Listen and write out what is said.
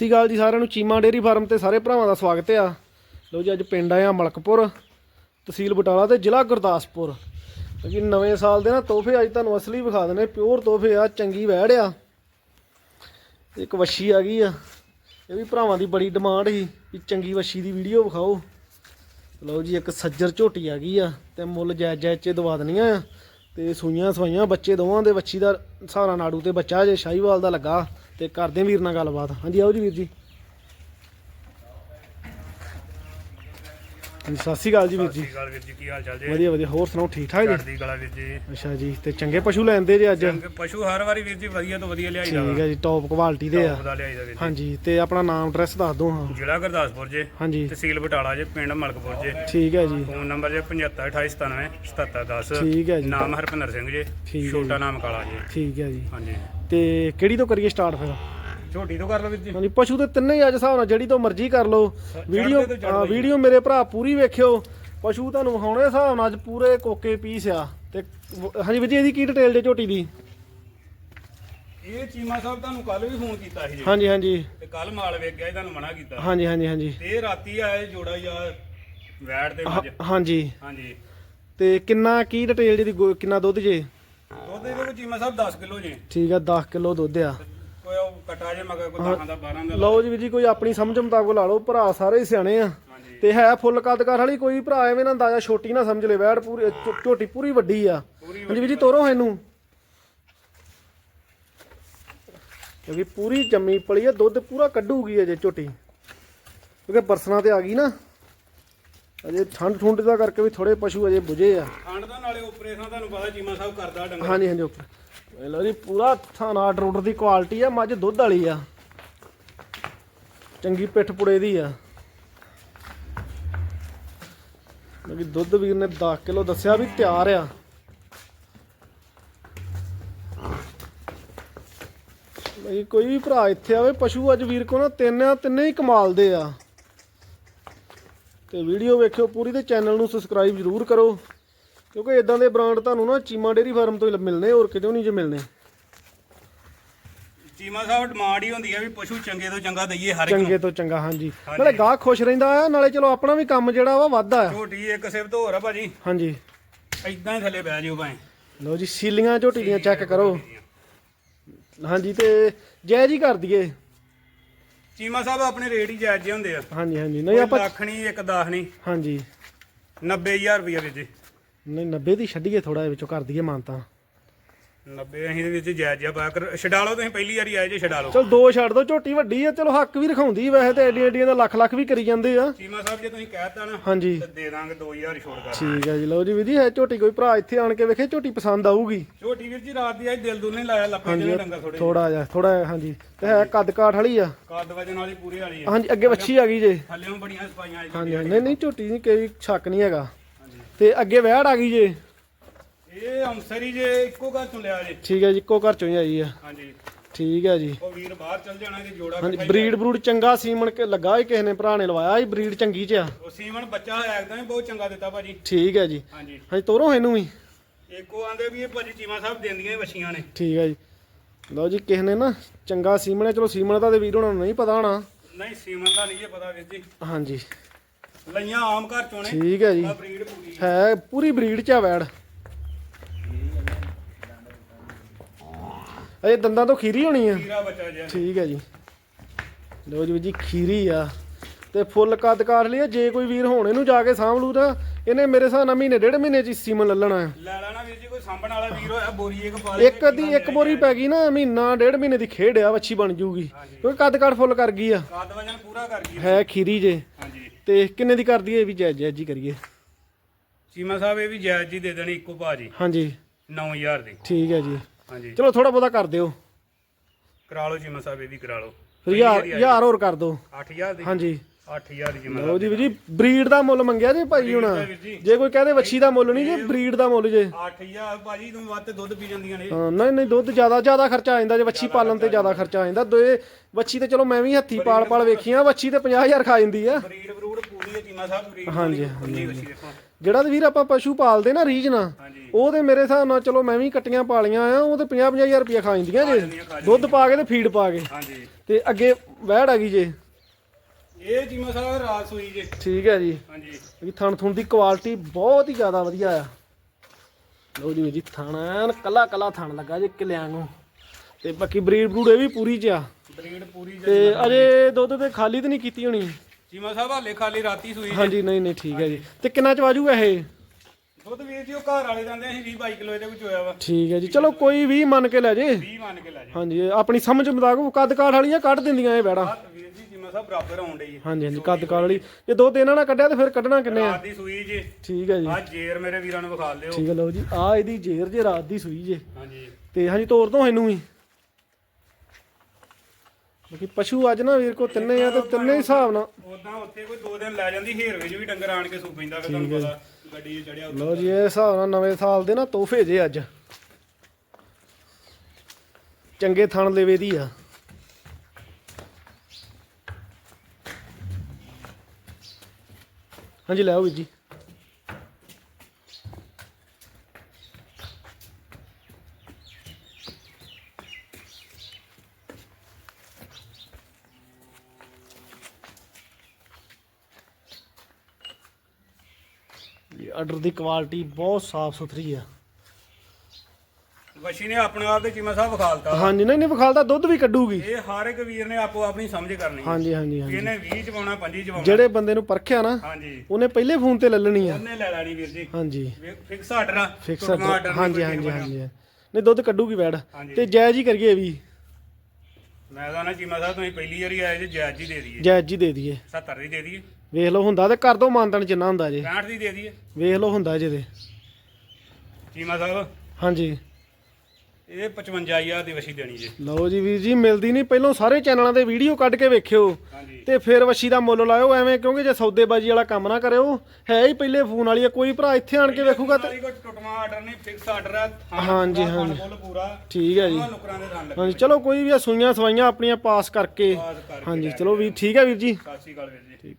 ਸਤਿ ਸ਼੍ਰੀ ਅਕਾਲ ਜੀ ਸਾਰਿਆਂ ਨੂੰ। ਚੀਮਾ ਡੇਰੀ ਫਾਰਮ ਤੇ ਸਾਰੇ ਭਰਾਵਾਂ ਦਾ ਸਵਾਗਤ ਆ। ਲਓ ਜੀ, ਅੱਜ ਪਿੰਡ ਆਏ ਆ ਮਲਕਪੁਰ, ਤਹਿਸੀਲ ਬਟਾਲਾ ਤੇ ਜ਼ਿਲ੍ਹਾ ਗੁਰਦਾਸਪੁਰ। ਕਿਉਂਕਿ ਨਵੇਂ ਸਾਲ ਦੇ ਨਾ ਤੋਹਫੇ ਅੱਜ ਤੁਹਾਨੂੰ ਅਸਲੀ ਵਿਖਾ ਦਨੇ ਪਿਓਰ ਤੋਹਫੇ ਆ, ਚੰਗੀ ਵਹਿੜ ਆ। ਇੱਕ ਵੱਛੀ ਆ ਗਈ ਆ। ਇਹ ਵੀ ਭਰਾਵਾਂ ਦੀ ਬੜੀ ਡਿਮਾਂਡ ਸੀ ਵੀ ਚੰਗੀ ਵੱਛੀ ਦੀ ਵੀਡੀਓ ਵਿਖਾਓ। ਲਓ ਜੀ, ਇੱਕ ਸੱਜਰ ਝੋਟੀ ਆ ਗਈ ਆ ਤੇ ਮੁੱਲ ਜਾਇਜ਼ ਜਾਇਜ਼ ਚ ਦਵਾ ਦੇਣੀਆਂ ਆ। ਤੇ ਸੂਈਆਂ ਸਵਾਈਆਂ ਬੱਚੇ ਦੋਵਾਂ ਦੇ ਬੱਚੀ ਦਾ ਸਹਾਰਾ ਨਾੜੂ ਤੇ ਬੱਚਾ ਜੇ, ਸ਼ਾਹੀਵਾਲ ਦਾ ਲੱਗਾ ਤੇ ਕਰਦੇ ਵੀਰ ਨਾਲ ਗੱਲਬਾਤ। ਹਾਂਜੀ ਆਓ ਜੀ ਵੀਰ ਜੀ। ਸਤਿ ਸ਼੍ਰੀ ਅਕਾਲ ਜੀ ਵੀਰ ਜੀ। ਸਤਿ ਸ਼੍ਰੀ ਅਕਾਲ ਵੀਰ ਜੀ ਕੀ ਹਾਲ ਚਾਲ ਜੀ? ਵਧੀਆ ਵਧੀਆ। ਹੋਰ ਸੁਣਾਓ ਠੀਕ ਠਾਕ ਜੀ? ਚੜ੍ਹਦੀ ਕਲਾ ਵੀਰ ਜੀ। ਅੱਛਾ ਜੀ ਤੇ ਚੰਗੇ ਪਸ਼ੂ ਲੈਂਦੇ ਜੇ ਅੱਜ? ਚੰਗੇ ਪਸ਼ੂ ਹਰ ਵਾਰੀ ਵੀਰ ਜੀ ਵਧੀਆ ਤੋਂ ਵਧੀਆ ਲਿਆਈਦਾ ਠੀਕ ਹੈ ਜੀ ਟੌਪ ਕੁਆਲਿਟੀ ਦੇ ਆ। ਉਹਦਾ ਲਿਆਈਦਾ ਵੀਰ ਜੀ। ਹਾਂਜੀ ਤੇ ਆਪਣਾ ਨਾਮ ਐਡਰੈਸ ਦੱਸ ਦਿਓ ਹਾਂ। ਜ਼ਿਲ੍ਹਾ ਗੁਰਦਾਸਪੁਰ ਜੀ ਹਾਂਜੀ। ਤਹਿਸੀਲ ਬਟਾਲਾ ਜੀ ਪਿੰਡ ਮਲਕਪੁਰ ਜੀ। ਠੀਕ ਹੈ ਜੀ। ਫੋਨ ਨੰਬਰ ਜੀ 752897 7710 ਠੀਕ ਹੈ ਜੀ। ਨਾਮ ਹਰਪਿੰਦਰ ਸਿੰਘ ਜੀ ਛੋਟਾ ਨਾਮ ਕਾਲਾ ਜੀ। ਠੀਕ ਹੈ ਜੀ। ਹਾਂਜੀ। ਤੇ ਕਿਹੜੀ ਤੋਂ ਕਰੀਏ ਸਟਾਰਟ ਫਿਰ? ਝੋਟੀ ਤੋਂ ਕਰ ਲਓ ਵੀਰ ਜੀ। ਹਾਂਜੀ ਪਸ਼ੂ ਤੇ ਤਿੰਨੇ ਹੀ ਅੱਜ ਹਿਸਾਬ ਨਾਲ ਜਿਹੜੀ ਤੋਂ ਮਰਜ਼ੀ ਕਰ ਲਓ। ਵੀਡੀਓ ਹਾਂ, ਵੀਡੀਓ ਮੇਰੇ ਭਰਾ ਪੂਰੀ ਵੇਖਿਓ। ਪਸ਼ੂ ਤੁਹਾਨੂੰ ਵਿਖਾਉਣੇ ਹਿਸਾਬ ਨਾਲ ਅੱਜ ਪੂਰੇ ਕੋਕੇ ਪੀਸ ਆ। ਤੇ ਹਾਂਜੀ ਵੀਰ ਜੀ ਇਹਦੀ ਕੀ ਡਿਟੇਲ ਜੇ ਝੋਟੀ ਦੀ? ਇਹ ਚੀਮਾ ਸਾਹਿਬ ਤੁਹਾਨੂੰ ਕੱਲ ਵੀ ਫੋਨ ਕੀਤਾ ਸੀ ਜੀ। ਹਾਂਜੀ ਹਾਂਜੀ। ਤੇ ਕੱਲ ਮਾਲ ਵੇਖ ਗਿਆ ਤੁਹਾਨੂੰ ਮਨਾ ਕੀਤਾ। ਹਾਂਜੀ ਹਾਂਜੀ ਹਾਂਜੀ। ਤੇ ਰਾਤੀ ਆਏ ਜੋੜਾ ਯਾਰ ਵੈੜ ਦੇ ਵਿੱਚ। ਹਾਂਜੀ। ਹਾਂਜੀ। ਤੇ ਕਿੰਨਾ ਕੀ ਡਿਟੇਲ ਜਿਹਦੀ ਗੋ- ਕਿੰਨਾ ਦੁੱਧ ਜੇ? ਦੁੱਧ ਇਹਦੇ ਵਿੱਚ ਚੀਮਾ ਸਾਹਿਬ 10 ਕਿਲੋ ਜੀ। ਠੀਕ ਆ 10 ਕਿਲੋ ਦੁੱਧ ਆ। ਕਟਾ ਜੇ ਮਗਰ ਕੋਈ 10 ਦਾ 12 ਦਾ ਲਓ ਜੀ ਵੀਰ ਜੀ ਕੋਈ ਆਪਣੀ ਸਮਝ ਮੁਤਾਬਕ ਲਾ ਲਓ ਭਰਾ ਸਾਰੇ ਹੀ ਸਿਆਣੇ ਆ। ਤੇ ਹੈ ਫੁੱਲ ਕੱਦਕਾਰ ਵਾਲੀ ਕੋਈ ਭਰਾ ਐਵੇਂ ਨਾ ਅੰਦਾਜ਼ਾ ਛੋਟੀ ਨਾ ਸਮਝ ਲੈ ਵੈੜ ਪੂਰੀ ਝੋਟੀ ਪੂਰੀ ਵੱਡੀ ਆ। ਹਾਂਜੀ ਵੀਰ ਜੀ ਤੋਰੋ ਇਹਨੂੰ। ਕਿਉਂਕਿ ਪੂਰੀ ਜੰਮੀ ਪਲੀ ਆ ਦੁੱਧ ਪੂਰਾ ਕੱਢੂਗੀ ਅਜੇ ਝੋਟੀ। ਕਿਉਂਕਿ ਬਰਸਣਾ ਤੇ ਆ ਗਈ ਨਾ। ਅਜੇ ਠੰਡ ਠੁੰਡ ਦਾ ਕਰਕੇ ਵੀ ਥੋੜੇ ਪਸ਼ੂ ਅਜੇ ਬੁਝੇ ਆ। ਖੰਡ ਦਾ ਨਾਲੇ ਆਪਰੇਸ਼ਨ ਤੁਹਾਨੂੰ ਪਤਾ ਚੀਮਾ ਸਾਹਿਬ ਕਰਦਾ ਡੰਗਰ। ਹਾਂਜੀ ਹਾਂਜੀ ਉੱਪਰ ਇਹ ਲਓ ਜੀ, ਪੂਰਾ ਥਾਣਾ ਆਰਡਰ ਦੀ ਕੁਆਲਿਟੀ ਆ, ਮੱਝ ਦੁੱਧ ਵਾਲੀ ਆ। ਚੰਗੀ ਪਿੱਠ ਪੁੜੇ ਦੀ ਆ। ਕਿਉਂਕਿ ਦੁੱਧ ਵੀਰ ਨੇ 10 ਕਿਲੋ ਦੱਸਿਆ ਵੀ ਤਿਆਰ ਆ। ਬਈ ਕੋਈ ਵੀ ਭਰਾ ਇੱਥੇ ਆਵੇ, ਪਸ਼ੂ ਅੱਜ ਵੀਰ ਕੋ ਨਾ ਤਿੰਨ ਆ, ਤਿੰਨੇ ਹੀ ਕਮਾਲ ਦੇ ਆ। ਤੇ ਵੀਡੀਓ ਵੇਖਿਓ ਪੂਰੀ ਤੇ ਚੈਨਲ ਨੂੰ ਸਬਸਕ੍ਰਾਈਬ ਜ਼ਰੂਰ ਕਰੋ। ਕਿਉਂਕਿ ਇਦਾਂ ਦੇ ਬ੍ਰਾਂਡ ਤੁਹਾਨੂੰ ਨਾ ਚੀਮਾ ਡੇਰੀ ਫਾਰਮ ਤੋਂ ਹੀ ਮਿਲਣੇ ਹੋਰ ਕਿਤੇ ਨਹੀਂ ਜੇ ਮਿਲਣੇ ਚੀਮਾ ਸਾਹਿਬ ਡਿਮਾਂਡ ਹੀ ਹੁੰਦੀ ਹੈ ਵੀ ਪਸ਼ੂ ਚੰਗੇ ਤੋਂ ਚੰਗਾ ਦਈਏ ਹਰ ਇੱਕ ਨੂੰ। ਚੰਗੇ ਤੋਂ ਚੰਗਾ ਹਾਂਜੀ। ਨਾਲੇ ਗਾਹ ਖੁਸ਼ ਰਹਿੰਦਾ ਆ ਨਾਲੇ ਚਲੋ ਆਪਣਾ ਵੀ ਕੰਮ ਜਿਹੜਾ ਵਾ ਵੱਧਦਾ ਆ। ਝੋਟੀ ਇੱਕ ਸਿਫਤ ਹੋਰ ਆ ਭਾਜੀ। ਹਾਂਜੀ। ਇਦਾਂ ਹੀ ਥੱਲੇ ਬਹਿ ਜਿਓ ਭਾਵੇਂ। ਲਓ ਜੀ ਸੀਲੀਆਂ ਝੋਟੀ ਦੀਆਂ ਚੈੱਕ ਕਰੋ। ਹਾਂਜੀ ਤੇ ਜੈ ਜੀ ਕਰ ਦਈਏ। ਚੀਮਾ ਸਾਹਿਬ ਆਪਣੇ ਰੇਟ ਹੀ ਜਾਇਜ਼ ਜਿਹੇ ਹੁੰਦੇ ਆ। ਹਾਂਜੀ ਹਾਂਜੀ। ਨਹੀਂ ਕੋਈ ਆਪਾਂ ਲੱਖ ਨਹੀਂ ਇੱਕ 10 ਨਹੀਂ। ਹਾਂਜੀ। 90000 ਰੁਪਏ ਵਿੱਚ। ਨਹੀਂ 90 ਦੀ ਛੱਡੀਏ ਥੋੜਾ ਵਿੱਚੋਂ ਕਰ ਦਈਏ ਮਾਨਤਾ 90 ਅਸੀਂ ਦੇ ਵਿੱਚ ਜਾਇਜ਼ ਜਿਹਾ ਪਾਇਆ ਕਰ ਛਡਾ ਲਓ ਤੁਸੀਂ ਪਹਿਲੀ ਵਾਰੀ ਆਏ ਜੇ ਛਡਾ ਲਓ। ਚਲ ਦੋ ਛੱਡ ਦੋ ਝੋਟੀ ਵੱਡੀ ਆ ਚਲੋ ਹੱਕ ਵੀ ਰਖਾਉਂਦੀ ਵੈਸੇ ਤੇ ਐਡੀਆਂ ਐਡੀਆਂ ਦਾ ਲੱਖ ਲੱਖ ਵੀ ਕਰੀ ਜਾਂਦੇ ਆ। ਚੀਮਾ ਸਾਹਿਬ ਜੇ ਤੁਸੀਂ ਕਹਿਤਾ ਨਾ ਹਾਂਜੀ। ਤੇ ਦੇ ਦਾਂਗੇ 2000 ਛੋੜ ਕਰ ਠੀਕ ਹੈ ਜੀ ਲਓ ਜੀ ਵੀਦੀ ਹੈ ਝੋਟੀ ਕੋਈ ਭਰਾ ਇੱਥੇ ਆਣ ਕੇ ਵੇਖੇ ਝੋਟੀ ਪਸੰਦ ਆਊਗੀ। ਝੋਟੀ ਵੀਰ ਜੀ ਰਾਤ ਦੀ ਆਈ ਦਿਲ ਨਹੀਂ ਲਾਇਆ ਲੱਪੇ ਜਿਹੇ ਡੰਗਰ ਥੋੜੇ ਥੋੜਾ ਜਿਹਾ ਥੋੜਾ ਜਿਹਾ, ਹਾਂਜੀ। ਤੇ ਹੈ ਕੱਦ ਕਾਠ ਵਾਲੀ ਆ। ਕੱਦ ਵਜਨ ਵਾਲੀ ਪੂਰੀ ਵਾਲੀ ਆ। ਹਾਂਜੀ ਅੱਗੇ ਵੱਛੀ ਆ ਗਈ ਜੇ। ਥੱਲੇੋਂ ਬੜੀਆਂ ਸਫਾਈਆਂ ਆਈ ਹਾਂਜੀ ਹਾਂਜੀ, ਨਹੀਂ ਨਹੀਂ ਝੋਟੀ ਨਹੀਂ ਕੋਈ ਸ਼ੱਕ ਨਹੀਂ ਹੈਗਾ। ਤੇ ਅੱਗੇ ਵਹਿੜ ਆ ਗਈ ਜੇ। ਇਹ ਅੰਸਰੀ ਜੇ ਇੱਕੋ ਘਰ ਤੋਂ ਲਿਆ ਜੇ। ਠੀਕ ਹੈ ਜੀ ਇੱਕੋ ਘਰ ਚੋਂ ਹੀ ਆਈ ਆ। ਹਾਂਜੀ। ਠੀਕ ਹੈ ਜੀ। ਉਹ ਵੀਰ ਬਾਹਰ ਚੱਲ ਜਾਣਾ ਜੇ ਜੋੜਾ ਹਾਂਜੀ ਬਰੀਡ ਬਰੂਡ ਚੰਗਾ ਸੀਮਣ ਕੇ ਲੱਗਾ ਹੀ ਕਿਸੇ ਨੇ ਭਰਾ ਨੇ ਲਵਾਇਆ ਹੀ ਬਰੀਡ ਚੰਗੀ ਚ ਆ। ਉਹ ਸੀਮਨ ਬੱਚਾ ਹੋਇਆ ਇੱਕਦਮ ਹੀ ਬਹੁਤ ਚੰਗਾ ਦਿੱਤਾ ਭਾਜੀ। ਠੀਕ ਹੈ ਜੀ। ਹਾਂਜੀ। ਹਾਂਜੀ ਤੋਰੋ ਇਹਨੂੰ ਵੀ। ਇੱਕੋ ਆਂਦੇ ਵੀ ਇਹ ਭਾਜੀ ਚੀਮਾ ਸਾਹਿਬ ਦਿੰਦੀਆਂ ਹੀ ਵੱਛੀਆਂ ਨੇ। ਠੀਕ ਹੈ ਜੀ। ਲਓ ਜੀ ਕਿਸੇ ਨੇ ਨਾ ਚੰਗਾ ਸੀਮਣ ਹੈ ਚਲੋ ਸੀਮਣ ਦਾ ਤੇ ਵੀਰ ਉਹਨਾਂ ਨੂੰ ਨਹੀਂ ਪਤਾ ਹੋਣਾ। ਨਹੀਂ ਸੀਮਨ ਦਾ ਨਹੀਂ ਇਹ ਪਤਾ ਵੀਰ ਜੀ। ਹਾਂਜੀ। ਲਈਆਂ ਆਮ ਘਰ ਚੋਂ ਨੇ। ਠੀਕ ਹੈ ਜੀ। ਪੂਰੀ। ਹੈ ਪੂਰੀ ਬਰੀਡ ਚ ਆ ਵੈੜ। ਇਹ ਦੰਦਾਂ ਤੋਂ ਖੀਰੀ ਹੋਣੀ ਆ। ਬੱਚਾ ਠੀਕ ਹੈ ਜੀ। ਲਓ ਜੀ ਵੀਰ ਜੀ ਖੀਰੀ ਆ। ਤੇ ਫੁੱਲ ਕੱਦ ਕਾਰ ਲਈ ਜੇ ਕੋਈ ਵੀਰ ਹੁਣ ਇਹਨੂੰ ਜਾ ਕੇ ਸਾਂਭ ਲੂ ਤਾਂ ਇਹਨੇ ਮੇਰੇ ਹਿਸਾਬ ਨਾਲ ਮਹੀਨੇ ਡੇਢ ਮਹੀਨੇ ਚ ਹੀ ਸੀਮਨ ਲੈ ਲੈਣਾ ਆ। ਲੈ ਲੈਣਾ ਵੀਰ ਜੀ ਕੋਈ ਸਾਂਭਣ ਵਾਲਾ ਵੀਰ ਹੋਇਆ ਬੋਰੀ ਇੱਕ ਪਾ ਲੇ ਇੱਕ ਦੀ ਇੱਕ ਬੋਰੀ ਪੈ ਗਈ ਨਾ ਮਹੀਨਾ ਡੇਢ ਮਹੀਨੇ ਦੀ ਖੇਡ ਆ ਵੱਛੀ ਬਣ ਜੂਗੀ। ਕਿਉਂਕਿ ਕੱਦ ਕਾਠ ਫੁੱਲ ਕਰ ਗਈ ਆ। ਕੱਦ ਵਜਨ ਪੂਰਾ ਕਰ ਗਈ। ਹੈ ਖੀਰੀ ਜੇ। ਹਾਂਜੀ। ਤੇ ਕਿੰਨੇ ਦੀ ਕਰਦੀ ਹੈ ਇਹ ਵੀ ਜੈ ਜੈ ਜੀ ਕਰੀਏ? ਚੀਮਾ ਸਾਹਿਬ ਇਹ ਵੀ ਜਾਇਜ਼ ਜੀ ਦੇ ਦੇਣੀ ਇੱਕੋ ਭਾਜੀ ਹਾਂਜੀ। 9000 ਦੀ। ਠੀਕ ਹੈ ਜੀ। ਹਾਂਜੀ। ਚਲੋ ਥੋੜਾ ਬਹੁਤਾ ਕਰ ਦਿਓ। ਕਰਾ ਲਓ ਚੀਮਾ ਸਾਹਿਬ ਇਹ ਵੀ ਕਰਾ ਲਓ। ਫਿਰ ਹਜ਼ਾਰ ਹਜ਼ਾਰ ਹੋਰ ਕਰ ਦਿਓ। 8000 ਦੀ? ਹਾਂਜੀ। 8000 ਦੀ ਚੀਮਾ ਲਓ ਜੀ ਵੀਰ ਜੀ ਬਰੀਡ ਦਾ ਮੁੱਲ ਮੰਗਿਆ ਜੀ ਭਾਈ ਹੁਣ? ਜੀ। ਕੋਈ ਕਹਦੇ ਵੱਛੀ ਦਾ ਮੁੱਲ ਨਹੀਂ ਜੇ ਬਰੀਡ ਦਾ ਮੁੱਲ ਜੇ। 8000 ਭਾਜੀ ਤੂੰ ਵੱਧ ਦੁੱਧ ਪੀ ਜਾਂਦੀਆਂ ਨੇ। ਹਾਂ, ਨਹੀਂ ਨਹੀਂ ਦੁੱਧ ਜ਼ਿਆਦਾ ਜ਼ਿਆਦਾ ਖਰਚਾ ਆ ਜਾਂਦਾ ਜੇ ਵੱਛੀ ਪਾਲਣ ਤੇ ਜ਼ਿਆਦਾ ਖਰਚਾ ਆ ਜਾਂਦਾ। ਦੋਏ ਵੱਛੀ ਤੇ ਚਲੋ ਮੈਂ ਵੀ ਹੱਥੀ ਪਾਲ ਪਾਲ ਵੇਖੀਆਂ ਵੱਛੀ ਤੇ 50000 ਖਾ ਜਾਂਦੀ ਆ। ਬਰੀਡ ਹੈ ਚੀਮਾ ਸਾਹਿਬ ਬਰੀਡ ਹਾਂਜੀ, ਦੇਖੋ ਜਿਹੜਾ ਤੇ ਵੀਰ ਆਪਾਂ ਪਸ਼ੂ ਪਾਲਦੇ ਨਾ ਹਾਂਜੀ। ਉਹ ਤੇ ਮੇਰੇ ਹਿਸਾਬ ਨਾਲ ਚਲੋ ਮੈਂ ਵੀ ਕੱਟੀਆਂ ਪਾਲੀਆਂ ਆ ਉਹ ਤੇ 50 50000 ਰੁਪਇਆ ਖਾ ਜਾਂਦੀਆਂ ਜੇ। ਦੁੱਧ ਪਾ ਕੇ ਤੇ ਫੀਡ ਪਾ ਕੇ। ਹਾਂਜੀ। ਤੇ ਅੱਗੇ ਵਹਿੜ ਆ ਗਈ ਜੇ। ਇਹ ਚੀਮਾ ਸਾਹਿਬ ਰਾਤ ਸੂਈ ਜੇ। ਠੀਕ ਹੈ ਜੀ। ਹਾਂਜੀ। ਵੀ ਥਣ ਥੁਣ ਦੀ ਕੁਆਲਿਟੀ ਬਹੁਤ ਹੀ ਜ਼ਿਆਦਾ ਵਧੀਆ ਆ। ਲਓ ਜੀ ਜੀ ਥਣ ਐਨ ਕੱਲਾ ਕੱਲਾ ਥਣ ਲੱਗਾ ਜੇ ਕਿਲਿਆਂ ਨੂੰ। ਤੇ ਬਾਕੀ ਬਰੀਡ ਬਰੂਡ ਇਹ ਵੀ ਪੂਰੀ ਚ ਆ। ਬਰੀਡ ਪੂਰੀ ਜੇ ਤੇ ਅਜੇ ਦੁੱਧ ਤੇ ਖਾਲੀ ਤੇ ਨਹੀਂ ਕੀਤੀ ਹੋਣੀ। ਚੀਮਾ ਸਾਹਿਬ ਹਾਲੇ ਖਾਲੀ ਰਾਤੀ ਸੂਈ ਜੇ। ਹਾਂਜੀ ਨਹੀਂ ਨਹੀਂ ਠੀਕ ਹੈ ਜੀ। ਤੇ ਕਿੰਨਾ ਚ ਵਾਜੂਗਾ ਇਹ? ਦੁੱਧ ਵੀਰ ਜੀ ਉਹ ਘਰ ਵਾਲੇ ਜਾਂਦੇ ਅਸੀਂ 20 22 ਕਿਲੋ ਇਹਦੇ ਵਿੱਚ ਹੋਇਆ ਵਾ। ਠੀਕ ਹੈ ਜੀ। ਚਲੋ ਕੋਈ ਵੀ ਮੰਨ ਕੇ ਲੈ ਜੇ। 20 ਮੰਨ ਕੇ ਲੈ ਜਾ। ਹਾਂਜੀ ਇਹ ਆਪਣੀ ਸਮਝ ਮੁਤਾਬਕ ਕੱਦ ਕਾਠ ਵਾਲੀਆਂ ਕੱਢ ਦਿੰਦੀਆਂ ਇਹ ਬੈੜਾ। ਵੀਰ ਜੀ ਚੀਮਾ ਸਾਹਿਬ ਬਰਾਬਰ ਆਉਣ ਡਈ ਹੈ। ਹਾਂਜੀ ਹਾਂਜੀ ਕੱਦ ਕਾਠ ਵਾਲੀ। ਜੇ ਦੋ ਤਿੰਨ ਨਾਲ ਕੱਢਿਆ ਤੇ ਫਿਰ ਕੱਢਣਾ ਕਿੰਨੇ ਆ? ਰਾਤ ਦੀ ਸੂਈ ਜੇ। ਠੀਕ ਹੈ ਜੀ। ਆ ਜੇਰ ਮੇਰੇ ਵੀਰਾਂ ਨੂੰ ਵਿਖਾ ਲਿਓ। ਠੀਕ ਹੈ ਲਓ ਜੀ। ਆ ਇਹਦੀ ਜੇਰ ਜੇ ਰਾਤ ਦੀ ਸੂਈ ਜੇ। ਹਾਂਜੀ। ਤੇ ਹਾਂਜੀ ਤੋਰ ਦੋ ਇਹਨੂੰ ਵੀ। ਬਾਕੀ ਪਸ਼ੂ ਅੱਜ ਨਾ ਵੀਰ ਕੋ ਤਿੰਨੇ ਆ ਤੇ ਤਿੰਨੇ ਹੀ ਹਿਸਾਬ ਨਾਲ। ਉਦਾਂ ਉੱਥੇ ਕੋਈ ਦੋ ਦਿਨ ਲੈ ਜਾਂਦੀ ਹੀਰ ਵਿੱਚ ਵੀ ਡੰਗਰ ਆਣ ਕੇ ਸੂ ਪੈਂਦਾ ਫਿਰ ਤੁਹਾਨੂੰ ਪਤਾ ਗੱਡੀ ਚੜਿਆ ਲਓ ਜੀ ਇਹ ਹਿਸਾਬ ਨਾਲ ਨਵੇਂ ਸਾਲ ਦੇ ਨਾ ਤੋਹਫੇ ਜੇ ਅੱਜ। ਚੰਗੇ ਥਣ ਲੇਵੇ ਦੀ ਆ। ਹਾਂਜੀ ਲੈ ਆਓ ਵੀਰ ਜੀ। ਆਰਡਰ ਦੀ ਕੁਆਲਿਟੀ ਬਹੁਤ ਸਾਫ਼ ਸੁਥਰੀ ਆ। ਵਸ਼ੀ ਨੇ ਆਪਣੇ ਆਪ ਦੇ ਚੀਮਾ ਸਾਹਿਬ ਵਿਖਾਲਤਾ। ਹਾਂਜੀ ਨਹੀਂ ਨਹੀਂ ਵਿਖਾਲਦਾ ਦੁੱਧ ਵੀ ਕੱਢੂਗੀ। ਇਹ ਹਰ ਇੱਕ ਵੀਰ ਨੇ ਆਪੋ ਆਪਣੀ ਸਮਝ ਕਰਨੀ। ਹੈ ਹਾਂਜੀ ਹਾਂਜੀ ਹਾਂਜੀ। ਇਹਨੇ 20 ਚ ਪਾਉਣਾ 25 ਚ ਪਾਉਣਾ ਜਿਹੜੇ ਬੰਦੇ ਨੂੰ ਪਰਖਿਆ ਨਾ ਹਾਂਜੀ। ਉਹਨੇ ਪਹਿਲੇ ਫੋਨ ਤੇ ਲੈ ਲੈਣੀ ਆ। ਉਹਨੇ ਲੈ ਲੈਣੀ ਵੀਰ ਜੀ। ਹਾਂਜੀ। ਫਿਕਸ ਆਰਡਰ ਆ। ਫਿਕਸ ਟੁੱਟਵਾਂ order ਨਹੀਂ ਹਾਂਜੀ ਕੋਈ ਹਾਂਜੀ ਬਣਿਆ। ਹਾਂਜੀ। ਨਹੀਂ ਦੁੱਧ ਕੱਢੂਗੀ ਵੈੜ ਹਾਂਜੀ। ਤੇ ਜਾਇਜ਼ ਹੀ ਕਰੀਏ ਵੀ। ਮੈਂ ਤਾਂ ਨਾ ਚੀਮਾ ਸਾਹਿਬ ਤੁਸੀਂ ਪਹਿਲੀ ਵਾਰੀ ਆਏ ਜੇ ਜਾਇਜ਼ ਹੀ ਦੇ ਦਈਏ। ਜਾਇਜ਼ ਜੀ ਦੇ ਦਈਏ। 70 ਦੀ ਦੇ ਦਈਏ। ਵੇਖ ਲਓ ਹੁੰਦਾ ਤੇ ਕਰ ਦੋ ਮਾਨਤਨ ਜਿੰਨਾ ਹੁੰਦਾ ਜੇ। 65 ਦੀ ਦੇ ਦਈਏ। ਵੇਖ ਲਓ ਹੁੰਦਾ ਜੇ ਤੇ। ਚੀਮਾ ਸਾਹਿਬ ਹਾਂਜੀ। ਇਹ 55000 ਦੀ ਵਸ਼ੀ ਦੇਣੀ ਜੇ। ਲਓ ਜੀ ਵੀਰ ਜੀ ਮਿਲਦੀ ਨਹੀਂ। ਪਹਿਲਾਂ ਸਾਰੇ ਚੈਨਲਾਂ ਤੇ ਵੀਡੀਓ ਕੱਢ ਕੇ ਵੇਖਿਓ। ਹਾਂਜੀ। ਤੇ ਫਿਰ ਵੱਛੀ ਦਾ ਮੁੱਲ ਲਾਇਓ ਐਵੇਂ ਕਿਉਂਕਿ ਜੇ ਸੌਦੇਬਾਜ਼ੀ ਵਾਲਾ ਕੰਮ ਨਾ ਕਰਿਓ ਹੈ ਹੀ ਪਹਿਲੇ ਫੋਨ ਵਾਲੀ ਆ ਕੋਈ ਭਰਾ ਇੱਥੇ ਆਣ ਕੇ ਵੇਖੂਗਾ ਤੇ ਕੋਈ ਟੁੱਟਵਾਂ ਆਰਡਰ ਨਹੀਂ ਫਿਕਸ ਆਰਡਰ ਆ ਥਾਂ ਹਾਂਜੀ, ਪੂਰਾ, ਹਾਂਜੀ। ਫੁੱਲ ਪੂਰਾ। ਠੀਕ ਹੈ ਜੀ। ਦੋਵਾਂ ਨੁਕਰਾਂ ਦੇ ਹਾਂਜੀ ਚਲੋ ਕੋਈ ਵੀ ਆ ਸੂਈਆਂ ਸਵਾਈਆਂ ਆਪਣੀਆਂ ਪਾਸ ਕਰਕੇ। ਬਾਤ ਕਰਕੇ ਹਾਂਜੀ ਚਲੋ ਵੀ ਠੀਕ ਹੈ ਵੀਰ ਜੀ। ਸਤਿ ਸ਼੍ਰੀ ਅਕਾਲ ਵੀਰ ਜੀ। ਠੀਕ।